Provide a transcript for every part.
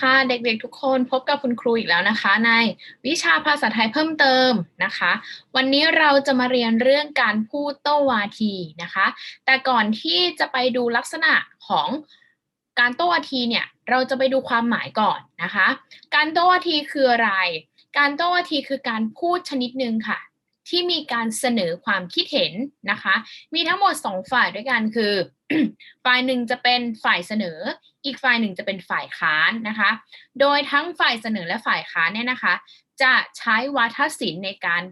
ค่ะเด็กๆทุกคนพบกับคุณครูอีกแล้วนะคะ ในวิชาภาษาไทยเพิ่มเติมนะคะ วันนี้เราจะมาเรียนเรื่องการพูดโต้วาทีนะคะ แต่ก่อนที่จะไปดูลักษณะของการโต้วาทีเนี่ยเราจะไปดูความหมายก่อนนะคะ การโต้วาทีคืออะไร การโต้วาทีคือการพูดชนิดหนึ่งค่ะ ที่มีการเสนอความคิดเห็นนะคะ มีทั้งหมด 2 ฝ่ายด้วยกันคือ ฝ่ายหนึ่งจะเป็นฝ่ายเสนอ อีกฝ่ายหนึ่งจะเป็นฝ่ายค้านนะคะ โดยทั้งฝ่ายเสนอและฝ่ายค้านเนี่ยนะคะ จะใช้วาทศิลป์ในการ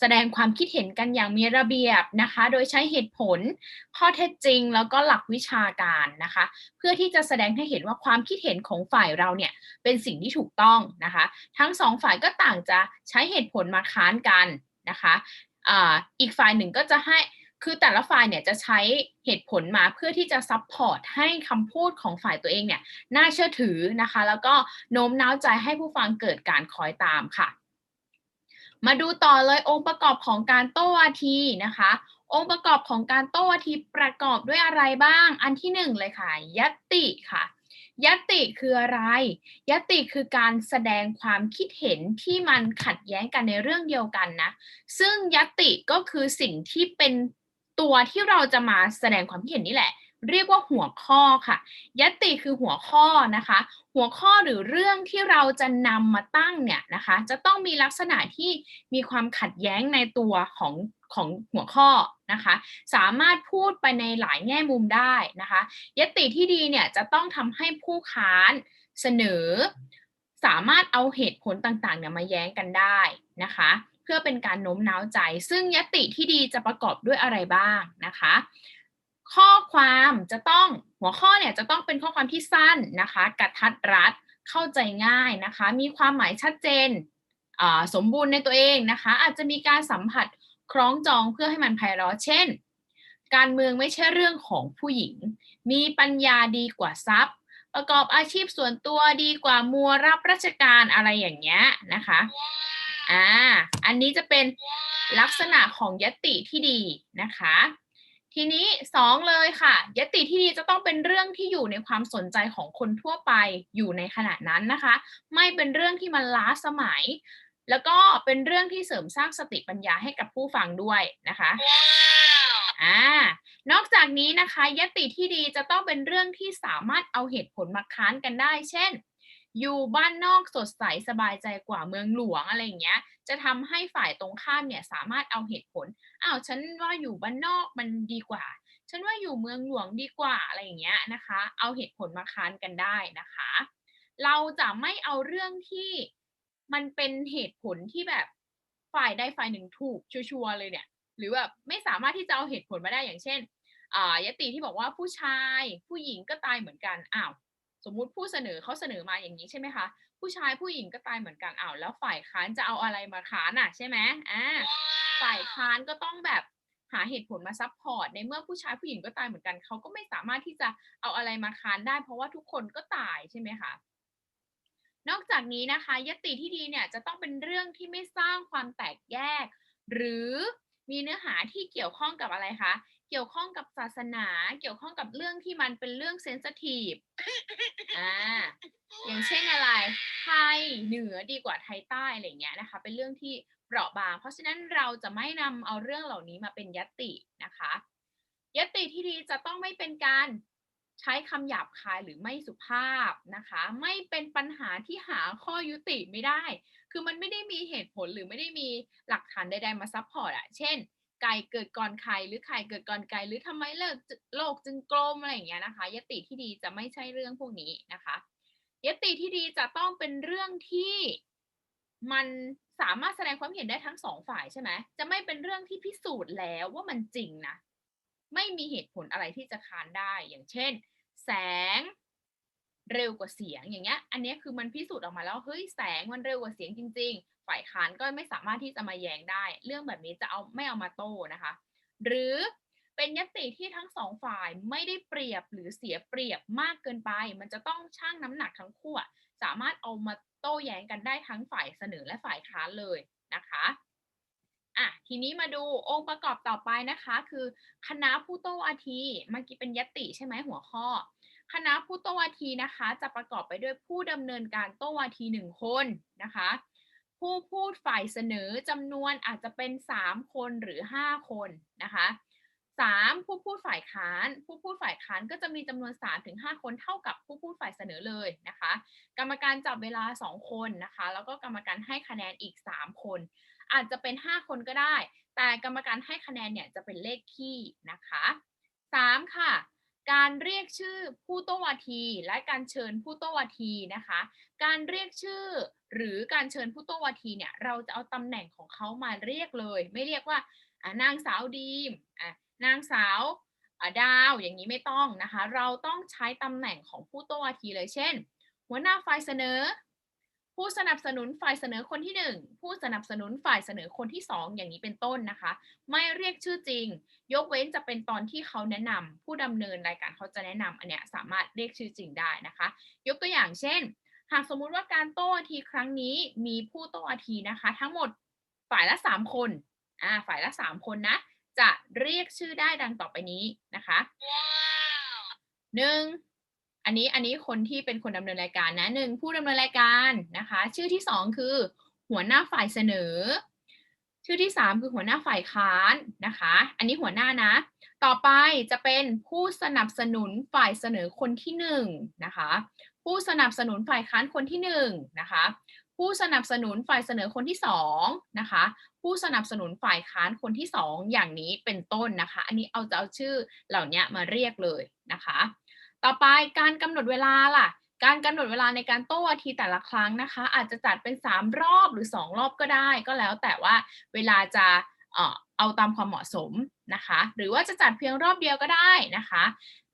แสดงความคิดเห็นกันอย่างมีระเบียบนะคะ โดยใช้เหตุผล ข้อเท็จจริง แล้วก็หลักวิชาการนะคะ เพื่อที่จะแสดงให้เห็นว่าความคิดเห็นของฝ่ายเราเนี่ยเป็นสิ่งที่ถูกต้องนะคะ ทั้งสองฝ่ายก็ต่างจะใช้เหตุผลมาค้านกันนะคะอ,อีกฝ่ายหนึ่งก็จะให้ คือแต่ละฝ่ายเนี่ยจะใช้เหตุผลมาเพื่อที่จะซับพอร์ตให้คำพูดของฝ่ายตัวเองเนี่ยน่าเชื่อถือนะคะ แล้วก็โน้มน้าวใจให้ผู้ฟังเกิดการคอยตามค่ะ มาดูต่อเลยองค์ประกอบของการโต้วาทีนะคะ องค์ประกอบของการโต้วาทีประกอบด้วยอะไรบ้าง อันที่หนึ่งเลยค่ะ ยตติค่ะยตติคืออะไรยตติคือการแสดงความคิดเห็นที่มันขัดแย้งกันในเรื่องเดียวกันนะ ซึ่งยติก็คือสิ่งที่เป็น ตัวที่เราจะมาแสดงความคิดเห็นนี่แหละ เรียกว่าหัวข้อค่ะยตติคือหัวข้อนะคะ หัวข้อหรือเรื่องที่เราจะนำมาตั้งเนี่ยนะคะ จะต้องมีลักษณะที่มีความขัดแย้งในตัวของของหัวข้อนะคะ สามารถพูดไปในหลายแง่มุมได้นะคะ ยติที่ดีเนี่ยจะต้องทำให้ผู้ค้านเสนอ สามารถเอาเหตุผลต่างๆเนี่ยมาแย้งกันได้นะคะ เพื่อเป็นการโน้มน้าวใจ ซึ่งยตติที่ดีจะประกอบด้วยอะไรบ้างนะคะ ข้อความจะต้องหัวข้อเนี่ยจะต้องเป็นข้อความที่สั้นนะคะกระทัดรัดเข้าใจง่ายนะคะ มีความหมายชัดเจนสมบูรณ์ในตัวเองนะคะ อาจจะมีการสัมผัสคล้องจองเพื่อให้มันไพเราะเช่น การเมืองไม่ใช่เรื่องของผู้หญิง มีปัญญาดีกว่าทรัพย์ ประกอบอาชีพส่วนตัวดีกว่ามัวรับราชการอะไรอย่างเงี้ยนะคะ อ่า อันนี้จะเป็นลักษณะของยติที่ดีนะคะ ทีนี้สองเลยค่ะ ยติที่ดีจะต้องเป็นเรื่องที่อยู่ในความสนใจของคนทั่วไปอยู่ในขณะนั้นนะคะ ไม่เป็นเรื่องที่มันล้าสมัย แล้วก็เป็นเรื่องที่เสริมสร้างสติปัญญาให้กับผู้ฟังด้วยนะคะอ่านอกจากนี้นะคะยติที่ดีจะต้องเป็นเรื่องที่สามารถเอาเหตุผลมาค้านกันได้ เช่น อยู่บ้านนอกสดใสสบายใจกว่าเมืองหลวงอะไรอย่างเงี้ย จะทำให้ฝ่ายตรงข้ามเนี่ยสามารถเอาเหตุผลอ้าวฉันว่าอยู่บ้านนอกมันดีกว่า ฉันว่าอยู่เมืองหลวงดีกว่าอะไรอย่างเงี้ยนะคะ เอาเหตุผลมาค้านกันได้นะคะ เราจะไม่เอาเรื่องที่มันเป็นเหตุผลที่แบบฝ่ายใดฝ่ายหนึ่งถูกชัวร์เลยเนี่ย หรือแบบไม่สามารถที่จะเอาเหตุผลมาได้อย่างเช่นอ่ายติที่บอกว่าผู้ชายผู้หญิงก็ตายเหมือนกันอ้าว สมมุติผู้เสนอเขาเสนอมาอย่างนี้ใช่ไหมคะ ผู้ชายผู้หญิงก็ตายเหมือนกันอ้าวแล้วฝ่ายค้านจะเอาอะไรมาค้านอะใช่ไหมอ่าฝ่ายค้านก็ต้องแบบหาเหตุผลมาซับพอร์ตในเมื่อผู้ชายผู้หญิงก็ตายเหมือนกันเขาก็ไม่สามารถที่จะเอาอะไรมาค้านได้ เพราะว่าทุกคนก็ตายใช่ไหมคะนอกจากนี้นะคะยติที่ดีเนี่ยจะต้องเป็นเรื่องที่ไม่สร้างความแตกแยก หรือมีเนื้อหาที่เกี่ยวข้องกับอะไรคะ เกี่ยวข้องกับศาสนา เกี่ยวข้องกับเรื่องที่มันเป็นเรื่องเซนซิทีฟอ่าอย่างเช่นอะไร ไทยเหนือดีกว่าไทยใต้อะไรเงี้ยนะคะ เป็นเรื่องที่เปราะบาง เพราะฉะนั้นเราจะไม่นำเอาเรื่องเหล่านี้มาเป็นยตินะคะยติที่ดีจะต้องไม่เป็นการใช้คำหยาบคายหรือไม่สุภาพนะคะ ไม่เป็นปัญหาที่หาข้อยุติไม่ได้ คือมันไม่ได้มีเหตุผลหรือไม่ได้มีหลักฐานใดๆมาซัพพอร์ตอะเช่น ไก่เกิดก่อนไข่หรือไข่เกิดก่อนไก่หรือทำไมเลิกโลกจึงกลมอะไรอย่างเงี้ยนะคะยติที่ดีจะไม่ใช่เรื่องพวกนี้นะคะยติที่ดีจะต้องเป็นเรื่องที่มันสามารถแสดงความเห็นได้ทั้งสองฝ่ายใช่ไหมจะไม่เป็นเรื่องที่พิสูจน์แล้วว่ามันจริงนะ ไม่มีเหตุผลอะไรที่จะค้านได้อย่างเช่น แสง เร็วกว่าเสียงอย่างเงี้ย อันนี้คือมันพิสูจน์ออกมาแล้วเฮ้ยแสงมันเร็วกว่าเสียงจริง ๆ ฝ่ายค้านก็ไม่สามารถที่จะมาแย้งได้ เรื่องแบบนี้จะเอาไม่เอามาโต้นะคะ หรือเป็นยติที่ทั้งสองฝ่ายไม่ได้เปรียบหรือเสียเปรียบมากเกินไป มันจะต้องชั่งน้ำหนักทั้งคู่สามารถเอามาโต้แย้งกันได้ทั้งฝ่ายเสนอและฝ่ายค้านเลยนะคะอะทีนี้มาดูองค์ประกอบต่อไปนะคะ คือคณะผู้โต้วาทีเมื่อกี้เป็นยติใช่ไหมหัวข้อ คณะผู้โตวาทีนะคะ จะประกอบไปด้วยผู้ดำเนินการโตวาทีหนึ่งคนนะคะ ผู้พูดฝ่ายเสนอจำนวนอาจจะเป็น 3 คนหรือ 5 คนนะคะสามผู้พูดฝ่ายค้าน ผู้พูดฝ่ายค้านก็จะมีจำนวน3ถึง5คนเท่ากับผู้พูดฝ่ายเสนอเลยนะคะ กรรมการจับเวลา 2 คนนะคะ แล้วก็กรรมการให้คะแนนอีก 3 คน อาจจะเป็น 5 คนก็ได้ แต่กรรมการให้คะแนนเนี่ยจะเป็นเลขคี่นะคะ 3. ค่ะ การเรียกชื่อผู้โต้วาที และการเชิญผู้โต้วาทีนะคะ การเรียกชื่อหรือการเชิญผู้โต้วาทีเนี่ยเราจะเอาตำแหน่งของเขามาเรียกเลย ไม่เรียกว่านางสาวดีมนางสาวดาวอย่างนี้ไม่ต้องนะคะ เราต้องใช้ตำแหน่งของผู้โต้วาทีเลยเช่น หัวหน้าฝ่ายเสนอ ผู้สนับสนุนฝ่ายเสนอคนที่หนึ่งผู้สนับสนุนฝ่ายเสนอคนที่สองอย่างนี้เป็นต้นนะคะ ไม่เรียกชื่อจริง ยกเว้นจะเป็นตอนที่เขาแนะนำผู้ดำเนินรายการเขาจะแนะนำอันเนี้ยสามารถเรียกชื่อจริงได้นะคะ ยกตัวอย่างเช่น หากสมมุติว่าการโต้อาทีครั้งนี้มีผู้โต้อาทีนะคะ ทั้งหมดฝ่ายละ 3 คนอ่าฝ่ายละ 3 คนนะจะเรียกชื่อได้ดังต่อไปนี้นะคะหนึ่ง อันนี้อันนี้คนที่เป็นคนดำเนินรายการนะหนึ่งผู้ดำเนินรายการนะคะ ชื่อที่สองคือ หัวหน้าฝ่ายเสนอ ชื่อที่ 3 คือหัวหน้าฝ่ายค้านนะคะ อันนี้หัวหน้านะ ต่อไปจะเป็นผู้สนับสนุนฝ่ายเสนอคนที่1นะคะผู้สนับสนุนฝ่ายค้านคนที่1นะคะผู้สนับสนุนฝ่ายเสนอคนที่2นะคะผู้สนับสนุนฝ่ายค้านคนที่ 2 อย่างนี้เป็นต้นนะคะ อันนี้เอาจะเอาชื่อเหล่านี้มาเรียกเลยนะคะ ต่อไปการกำหนดเวลาล่ะ การกำหนดเวลาในการโต้วาทีแต่ละครั้งนะคะ อาจจะจัดเป็น 3 รอบหรือ 2 รอบก็ได้ ก็แล้วแต่ว่าเวลาจะเออเอาตามความเหมาะสมนะคะ หรือว่าจะจัดเพียงรอบเดียวก็ได้นะคะ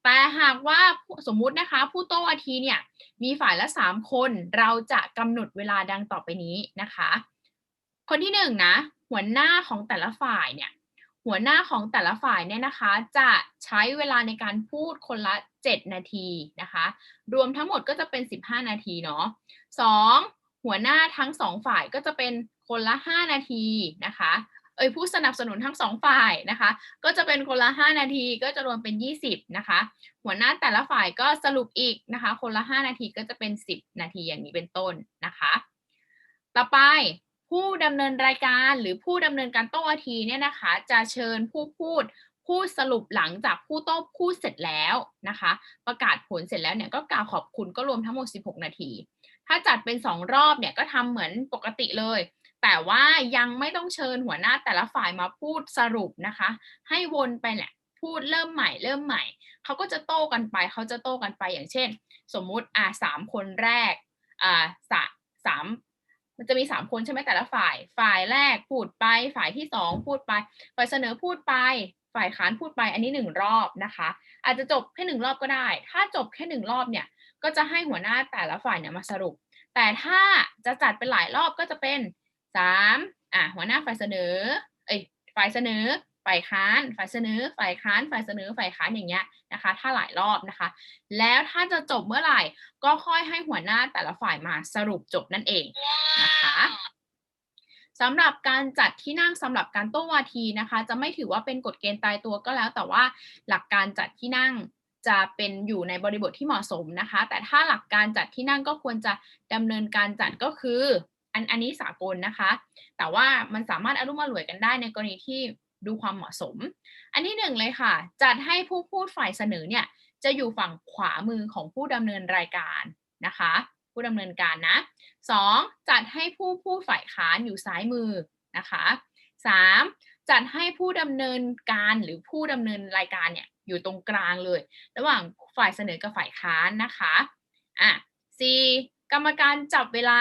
แต่หากว่าสมมุตินะคะ ผู้โต้วาทีเนี่ยมีฝ่ายละ 3 คนเราจะกำหนดเวลาดังต่อไปนี้นะคะ คนที่1นนะหัวหน้าของแต่ละฝ่ายเนี่ย หัวหน้าของแต่ละฝ่ายเนี่ยนะคะ จะใช้เวลาในการพูดคนละ 7 นาทีนะคะ รวมทั้งหมดก็จะเป็น 15 นาทีเนาะสองหัวหน้าทั้งสองฝ่ายก็จะเป็นคนละ 5 นาทีนะคะ เอ้ยผู้สนับสนุนทั้งสองฝ่ายนะคะ ก็จะเป็นคนละ 5 นาทีก็จะรวมเป็น 20 นะคะ หัวหน้าแต่ละฝ่ายก็สรุปอีกนะคะ คนละ 5 นาทีก็จะเป็น 10 นาทีอย่างนี้เป็นต้นนะคะ ต่อไป ผู้ดำเนินรายการหรือผู้ดำเนินการโต้วาทีเนี่ยนะคะ จะเชิญผู้พูดพูดสรุปหลังจากผู้โต้พูดเสร็จแล้วนะคะ ประกาศผลเสร็จแล้วเนี่ยก็กล่าวขอบคุณก็รวมทั้งหมด 16 นาที ถ้าจัดเป็น 2 รอบเนี่ยก็ทำเหมือนปกติเลย แต่ว่ายังไม่ต้องเชิญหัวหน้าแต่ละฝ่ายมาพูดสรุปนะคะ ให้วนไปเนี่ยพูดเริ่มใหม่เริ่มใหม่เขาก็จะโต้กันไปเขาจะโต้กันไปอย่างเช่น สมมุติอ่าสามคนแรกอ่าสาสาม มันจะมีสามคนใช่ไหมแต่ละฝ่าย ฝ่ายแรกพูดไป ฝ่ายที่สองพูดไป ฝ่ายเสนอพูดไป ฝ่ายค้านพูดไป อันนี้หนึ่งรอบนะคะ อาจจะจบแค่หนึ่งรอบก็ได้ ถ้าจบแค่หนึ่งรอบเนี่ย ก็จะให้หัวหน้าแต่ละฝ่ายเนี่ยมาสรุป แต่ถ้าจะจัดเป็นหลายรอบก็จะเป็นสามอะหัวหน้าฝ่ายเสนอ เอ้ยฝ่ายเสนอ ฝ่ายค้าน ฝ่ายเสนอ ฝ่ายค้าน ฝ่ายเสนอ ฝ่ายค้านอย่างเงี้ยนะคะ ถ้าหลายรอบนะคะ แล้วถ้าจะจบเมื่อไหร่ก็ค่อยให้หัวหน้าแต่ละฝ่ายมาสรุปจบนั่นเองนะคะสำหรับการจัดที่นั่งสำหรับการโต้วาทีนะคะ จะไม่ถือว่าเป็นกฎเกณฑ์ตายตัวก็แล้ว แต่ว่าหลักการจัดที่นั่งจะเป็นอยู่ในบริบทที่เหมาะสมนะคะ แต่ถ้าหลักการจัดที่นั่งก็ควรจะดำเนินการจัดก็คืออันอันนี้สากลนะคะ แต่ว่ามันสามารถอารมณ์รวยกันได้ในกรณีที่ ดูความเหมาะสม อันที่หนึ่งเลยค่ะ จัดให้ผู้พูดฝ่ายเสนอเนี่ยจะอยู่ฝั่งขวามือของผู้ดำเนินรายการนะคะ ผู้ดำเนินการนะ 2. จัดให้ผู้ผู้ฝ่ายค้านอยู่ซ้ายมือนะคะ 3. จัดให้ผู้ดำเนินการหรือผู้ดำเนินรายการเนี่ยอยู่ตรงกลางเลย ระหว่างฝ่ายเสนอกับฝ่ายค้านนะคะอะ 4. กรรมการจับเวลา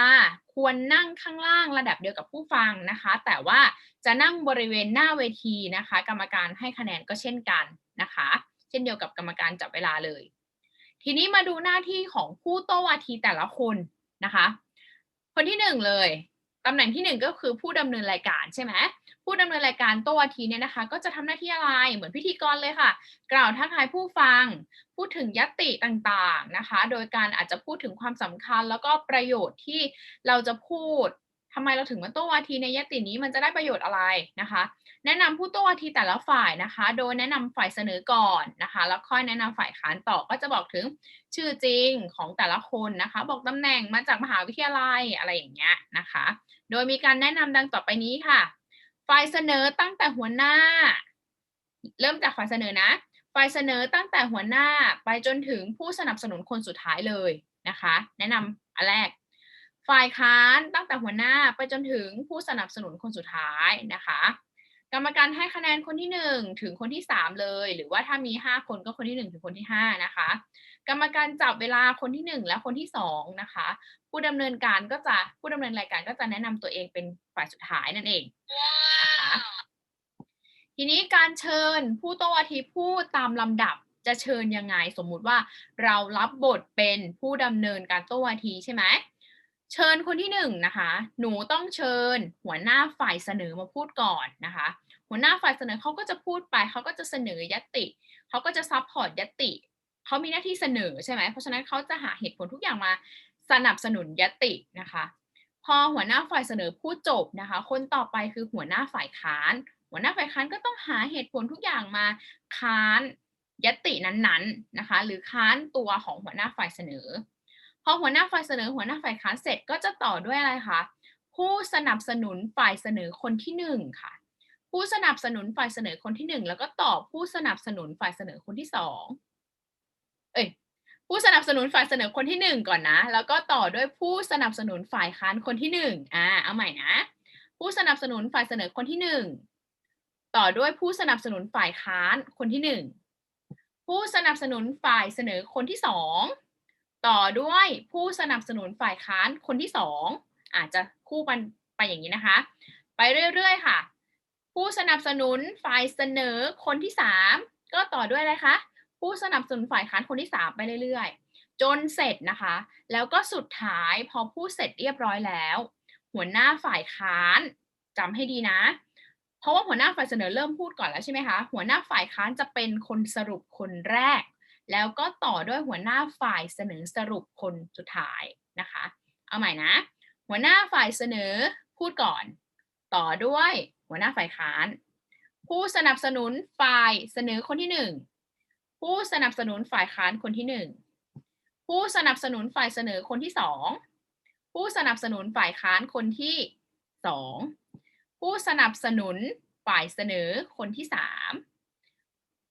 ควรนั่งข้างล่างระดับเดียวกับผู้ฟังนะคะ แต่ว่าจะนั่งบริเวณหน้าเวทีนะคะ กรรมการให้คะแนนก็เช่นกันนะคะ เช่นเดียวกับกรรมการจับเวลาเลย ทีนี้มาดูหน้าที่ของผู้โต้วาทีแต่ละคนนะคะ คนที่หนึ่งเลยตำแหน่งที่หนึ่งก็คือผู้ดำเนินรายการใช่ไหม ผู้ดำเนินรายการโต้วาทีเนี่ยนะคะ ก็จะทำหน้าที่อะไรเหมือนพิธีกรเลยค่ะ กล่าวทักทายผู้ฟัง พูดถึงยติต่างๆนะคะ โดยการอาจจะพูดถึงความสำคัญ แล้วก็ประโยชน์ที่เราจะพูดทำไมเราถึงมาโต้วาทีในยตินี้มันจะได้ประโยชน์อะไรนะคะ แนะนำผู้โต้วาทีแต่ละฝ่ายนะคะ โดยแนะนำฝ่ายเสนอก่อนนะคะ แล้วค่อยแนะนำฝ่ายค้านต่อก็จะบอกถึงชื่อจริงของแต่ละคนนะคะ บอกตำแหน่งมาจากมหาวิทยาลัยอะไรอย่างเงี้ยนะคะ โดยมีการแนะนำดังต่อไปนี้ค่ะ ฝ่ายเสนอตั้งแต่หัวหน้า เริ่มจากฝ่ายเสนอนะฝ่ายเสนอตั้งแต่หัวหน้าไปจนถึงผู้สนับสนุนคนสุดท้ายเลยนะคะ แนะนำอันแรก ฝ่ายค้านตั้งแต่หัวหน้าไปจนถึงผู้สนับสนุนคนสุดท้ายนะคะ กรรมการให้คะแนนคนที่ 1 ถึงคนที่ 3 เลย หรือว่าถ้ามี 5 คนก็คนที่ 1 ถึงคนที่ 5 นะคะ กรรมการจับเวลาคนที่ 1 และคนที่ 2 นะคะ ผู้ดำเนินการก็จะผู้ดำเนินรายการก็จะแนะนำตัวเองเป็นฝ่ายสุดท้ายนั่นเอง ทีนี้การเชิญผู้โต้วาทีพูดตามลำดับจะเชิญยังไง สมมุติว่าเรารับบทเป็นผู้ดำเนินการโต้วาทีใช่ไหมเชิญคนที่หนึ่งนะคะ หนูต้องเชิญหัวหน้าฝ่ายเสนอมาพูดก่อนนะคะ หัวหน้าฝ่ายเสนอเขาก็จะพูดไป เขาก็จะเสนอยติ เขาก็จะซัพพอร์ตยติ เขามีหน้าที่เสนอใช่ไหม เพราะฉะนั้นเขาจะหาเหตุผลทุกอย่างมาสนับสนุนยตินะคะ พอหัวหน้าฝ่ายเสนอพูดจบนะคะ คนต่อไปคือหัวหน้าฝ่ายค้าน หัวหน้าฝ่ายค้านก็ต้องหาเหตุผลทุกอย่างมาค้านยตินั้นๆนะคะ หรือค้านตัวของหัวหน้าฝ่ายเสนอ พอหัวหน้าฝ่ายเสนอ หัวหน้าฝ่ายค้านเสร็จก็จะต่อด้วยอะไรคะผู้สนับสนุนฝ่ายเสนอคนที่หนึ่งค่ะ ผู้สนับสนุนฝ่ายเสนอคนที่หนึ่งแล้วก็ต่อผู้สนับสนุนฝ่ายเสนอคนที่สองเอ้ยผู้สนับสนุนฝ่ายเสนอคนที่หนึ่งก่อนนะ แล้วก็ต่อด้วยผู้สนับสนุนฝ่ายค้านคนที่หนึ่งอ่าเอาใหม่นะ ผู้สนับสนุนฝ่ายเสนอคนที่หนึ่ง ต่อด้วยผู้สนับสนุนฝ่ายค้านคนที่หนึ่งผู้สนับสนุนฝ่ายเสนอคนที่สองต่อด้วยผู้สนับสนุนฝ่ายค้านคนที่สองอาจจะคู่กันไปอย่างนี้นะคะ ไปเรื่อยๆค่ะ ผู้สนับสนุนฝ่ายเสนอคนที่สามก็ต่อด้วยอะไรคะผู้สนับสนุนฝ่ายค้านคนที่สามไปเรื่อยๆ จนเสร็จนะคะ แล้วก็สุดท้ายพอพูดเสร็จเรียบร้อยแล้ว หัวหน้าฝ่ายค้านจำให้ดีนะ เพราะว่าหัวหน้าฝ่ายเสนอเริ่มพูดก่อนแล้วใช่ไหมคะ หัวหน้าฝ่ายค้านจะเป็นคนสรุปคนแรก แล้วก็ต่อด้วยหัวหน้าฝ่ายเสนอสรุปคนสุดท้ายนะคะ เอาใหม่นะ หัวหน้าฝ่ายเสนอพูดก่อน ต่อด้วยหัวหน้าฝ่ายค้าน ผู้สนับสนุนฝ่ายเสนอคนที่หนึ่งผู้สนับสนุนฝ่ายค้านคนที่หนึ่งผู้สนับสนุนฝ่ายเสนอคนที่สองผู้สนับสนุนฝ่ายค้านคนที่สอง ผู้สนับสนุนฝ่ายเสนอคนที่สาม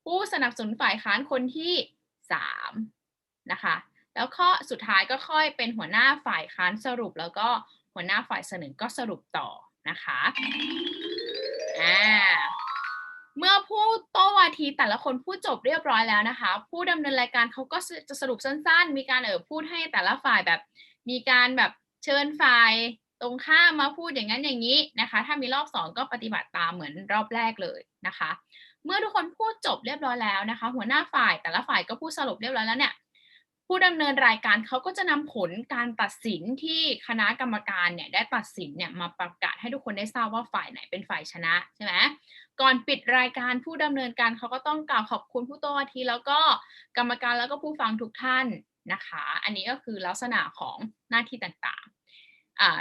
ผู้สนับสนุนฝ่ายค้านคนที่สามนะคะแล้วข้อสุดท้ายก็ค่อยเป็นหัวหน้าฝ่ายค้านสรุป แล้วก็หัวหน้าฝ่ายเสนอก็สรุปต่อนะคะอ่าเมื่อผู้โต้วาทีแต่ละคนพูดจบเรียบร้อยแล้วนะคะ ผู้ดำเนินรายการเขาก็จะสรุปสั้น ๆ มีการเออพูดให้แต่ละฝ่ายแบบ มีการแบบเชิญฝ่าย ตรงข้ามมาพูดอย่างนั้นอย่างนี้นะคะ ถ้ามีรอบสองก็ปฏิบัติตามเหมือนรอบแรกเลยนะคะ เมื่อทุกคนพูดจบเรียบร้อยแล้วนะคะ หัวหน้าฝ่ายแต่ละฝ่ายก็พูดสรุปเรียบร้อยแล้วเนี่ยผู้ดำเนินรายการเขาก็จะนำผลการตัดสินที่คณะกรรมการเนี่ยได้ตัดสินเนี่ยมาประกาศให้ทุกคนได้ทราบว่าฝ่ายไหนเป็นฝ่ายชนะใช่ไหมก่อนปิดรายการผู้ดำเนินการเขาก็ต้องกล่าวขอบคุณผู้โต้วาทีแล้วก็กรรมการแล้วก็ผู้ฟังทุกท่านนะคะ อันนี้ก็คือลักษณะของหน้าที่ต่างๆ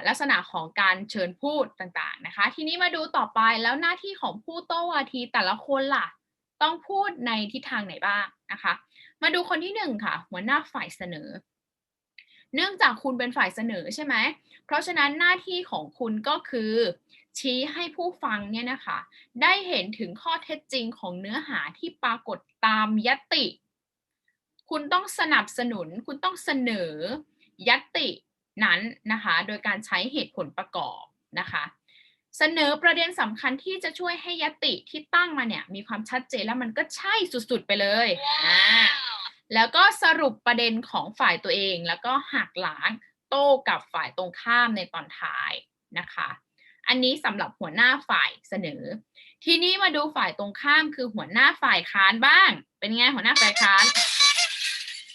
ลักษณะของการเชิญพูดต่างๆนะคะ ทีนี้มาดูต่อไปแล้วหน้าที่ของผู้โต้วาทีแต่ละคนล่ะ ต้องพูดในทิศทางไหนบ้างนะคะ มาดูคนที่หนึ่งค่ะ หัวหน้าฝ่ายเสนอ เนื่องจากคุณเป็นฝ่ายเสนอใช่ไหม เพราะฉะนั้นหน้าที่ของคุณก็คือ ชี้ให้ผู้ฟังเนี่ยนะคะ ได้เห็นถึงข้อเท็จจริงของเนื้อหาที่ปรากฏตามยติ คุณต้องสนับสนุน คุณต้องเสนอ ยติ นั้นนะคะ โดยการใช้เหตุผลประกอบนะคะ เสนอประเด็นสำคัญที่จะช่วยให้ยติที่ตั้งมาเนี่ยมีความชัดเจนแล้วมันก็ใช่สุดๆไปเลยอ่าแล้วก็สรุปประเด็นของฝ่ายตัวเอง แล้วก็หักล้างโต้กับฝ่ายตรงข้ามในตอนท้ายนะคะ อันนี้สำหรับหัวหน้าฝ่ายเสนอ ทีนี้มาดูฝ่ายตรงข้ามคือหัวหน้าฝ่ายค้านบ้าง เป็นไงหัวหน้าฝ่ายค้าน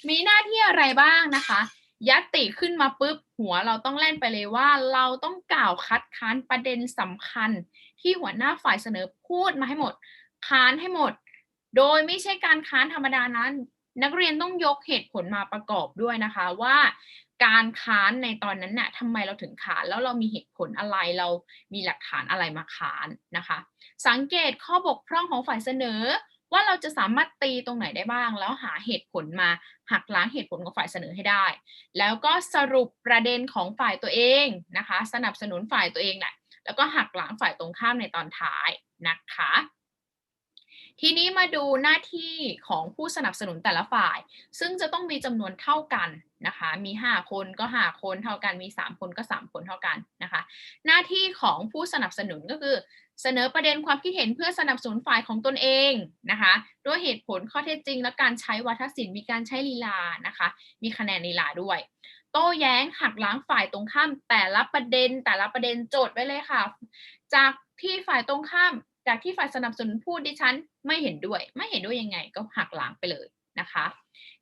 มีหน้าที่อะไรบ้างนะคะ ยัตติขึ้นมาปุ๊บหัวเราต้องเล่นไปเลยว่า เราต้องกล่าวคัดค้านประเด็นสำคัญ ที่หัวหน้าฝ่ายเสนอพูดมาให้หมด ค้านให้หมด โดยไม่ใช่การค้านธรรมดานั้น นักเรียนต้องยกเหตุผลมาประกอบด้วยนะคะว่าการค้านในตอนนั้นน่ะทำไมเราถึงค้านแล้วเรามีเหตุผลอะไรเรามีหลักฐานอะไรมาค้านนะคะ สังเกตข้อบกพร่องของฝ่ายเสนอ ว่าเราจะสามารถตีตรงไหนได้บ้าง แล้วหาเหตุผลมาหักล้างเหตุผลของฝ่ายเสนอให้ได้ แล้วก็สรุปประเด็นของฝ่ายตัวเองนะคะ สนับสนุนฝ่ายตัวเองแหละแล้วก็หักล้างฝ่ายตรงข้ามในตอนท้ายนะคะ ทีนี้มาดูหน้าที่ของผู้สนับสนุนแต่ละฝ่าย ซึ่งจะต้องมีจำนวนเท่ากันนะคะ มี 5 คนก็ 5 คนเท่ากัน มี 3 คนก็ 3 คนเท่ากันนะคะ หน้าที่ของผู้สนับสนุนก็คือ เสนอประเด็นความคิดเห็นเพื่อสนับสนุนฝ่ายของตนเองนะคะด้วยเหตุผลข้อเท็จจริง และการใช้วัฒนศิลป์มีการใช้ลีลานะคะ มีคะแนนลีลาด้วย โต้แย้งหักล้างฝ่ายตรงข้าม แต่ละประเด็นแต่ละประเด็นโจทย์ไว้เลยค่ะ จากที่ฝ่ายตรงข้าม จากที่ฝ่ายสนับสนุนพูดดิฉันไม่เห็นด้วย ไม่เห็นด้วยยังไงก็หักล้างไปเลยนะคะ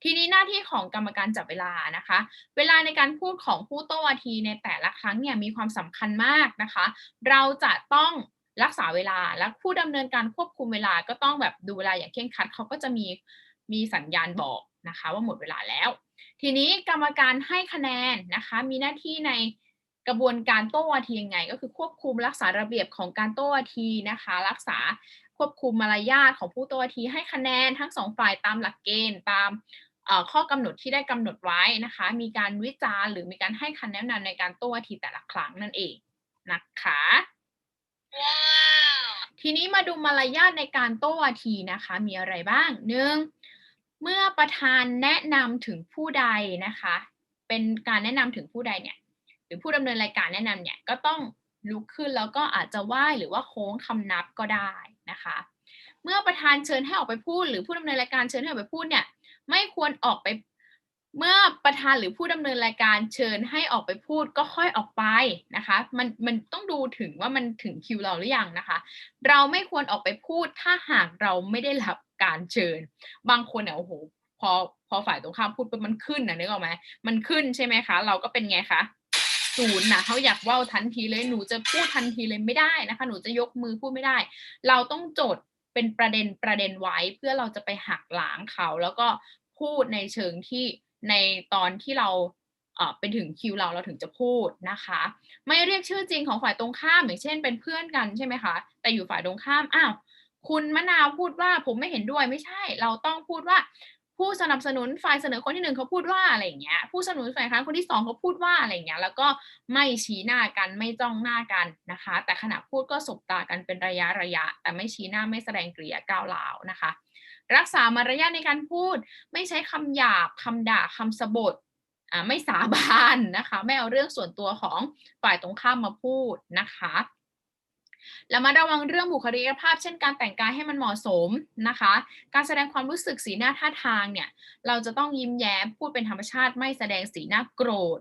ทีนี้หน้าที่ของกรรมการจับเวลานะคะ เวลาในการพูดของผู้โต้วาทีในแต่ละครั้งเนี่ยมีความสำคัญมากนะคะ เราจะต้อง รักษาเวลาและผู้ดำเนินการควบคุมเวลาก็ต้องแบบดูเวลาอย่างเคร่งครัดเขาก็จะมีมีสัญญาณบอกนะคะ ว่าหมดเวลาแล้ว ทีนี้กรรมการให้คะแนนนะคะ มีหน้าที่ในกระบวนการโต้วาทียังไง ก็คือควบคุมรักษาระเบียบของการโต้วาทีนะคะ รักษาควบคุมมารยาทของผู้โต้วาทีให้คะแนนทั้งสองฝ่ายตามหลักเกณฑ์ตามข้อกำหนดที่ได้กำหนดไว้นะคะ มีการวิจารณ์หรือมีการให้คำแนะนำในการโต้วาทีแต่ละครั้งนั่นเองนะคะ ทีนี้มาดูมารยาทในการโต้วาทีนะคะ มีอะไรบ้างหนึ่งเมื่อประธานแนะนำถึงผู้ใดนะคะ เป็นการแนะนำถึงผู้ใดเนี่ย หรือผู้ดำเนินรายการแนะนำเนี่ยก็ต้องลุกขึ้นแล้วก็อาจจะไหว้หรือว่าโค้งคำนับก็ได้นะคะ เมื่อประธานเชิญให้ออกไปพูด หรือผู้ดำเนินรายการเชิญให้ออกไปพูดเนี่ย ไม่ควรออกไป เมื่อประธานหรือผู้ดำเนินรายการเชิญให้ออกไปพูดก็ค่อยออกไปนะคะ มันมันต้องดูถึงว่ามันถึงคิวเราหรือยังนะคะ เราไม่ควรออกไปพูดถ้าหากเราไม่ได้รับการเชิญ บางคนเนี่ยโอ้โหพอพอฝ่ายตรงข้ามพูดปุ๊บมันขึ้นนะนึกออกไหมมันขึ้นใช่ไหมคะ เราก็เป็นไงคะศูนย์นะเขาอยากว่าทันทีเลยหนูจะพูดทันทีเลยไม่ได้นะคะ หนูจะยกมือพูดไม่ได้ เราต้องจดเป็นประเด็นประเด็นไว้เพื่อเราจะไปหักหลางเขาแล้วก็พูดในเชิงที่ ในตอนที่เราเป็นถึงคิวเราเราถึงจะพูดนะคะ ไม่เรียกชื่อจริงของฝ่ายตรงข้ามอย่างเช่น เป็นเพื่อนกันใช่ไหมคะ แต่อยู่ฝ่ายตรงข้ามอ้าวคุณมะนาวพูดว่าผมไม่เห็นด้วยไม่ใช่ เราต้องพูดว่า ผู้สนับสนุนฝ่ายเสนอคนที่หนึ่งเขาพูดว่าอะไรอย่างเงี้ยผู้สนับสนุนฝ่ายค้านคนที่สองเขาพูดว่าอะไรอย่างเงี้ยแล้วก็ไม่ชี้หน้ากันไม่จ้องหน้ากันนะคะ แต่ขณะพูดก็สบตากันเป็นระยะระยะ แต่ไม่ชี้หน้าไม่แสดงกริยาก้าวร้าวนะคะ รักษามารยาทในการพูด ไม่ใช้คำหยาบคำด่าคำสบทอ่าไม่สาบานนะคะ ไม่เอาเรื่องส่วนตัวของฝ่ายตรงข้ามมาพูดนะคะแล้วมาระวังเรื่องบุคลิกภาพ เช่นการแต่งกายให้มันเหมาะสมนะคะ การแสดงความรู้สึกสีหน้าท่าทางเนี่ย เราจะต้องยิ้มแย้มพูดเป็นธรรมชาติไม่แสดงสีหน้าโกรธ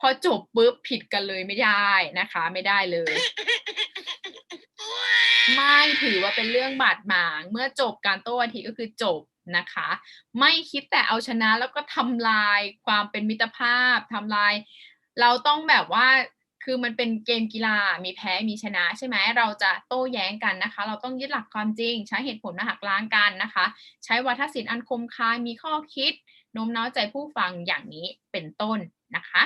พอจบปุ๊บผิดกันเลยไม่ได้นะคะ ไม่ได้เลย ไม่ถือว่าเป็นเรื่องบาดหมาง เมื่อจบการโต้วาทีก็คือจบนะคะ ไม่คิดแต่เอาชนะแล้วก็ทำลายความเป็นมิตรภาพทำลาย เราต้องแบบว่าคือมันเป็นเกมกีฬามีแพ้มีชนะใช่ไหมเราจะโต้แย้งกันนะคะ เราต้องยึดหลักความจริง ใช้เหตุผลมาหักล้างกันนะคะ ใช้วัฒนศิลป์อันคมคายมีข้อคิดโน้มน้าวใจผู้ฟังอย่างนี้เป็นต้นนะคะ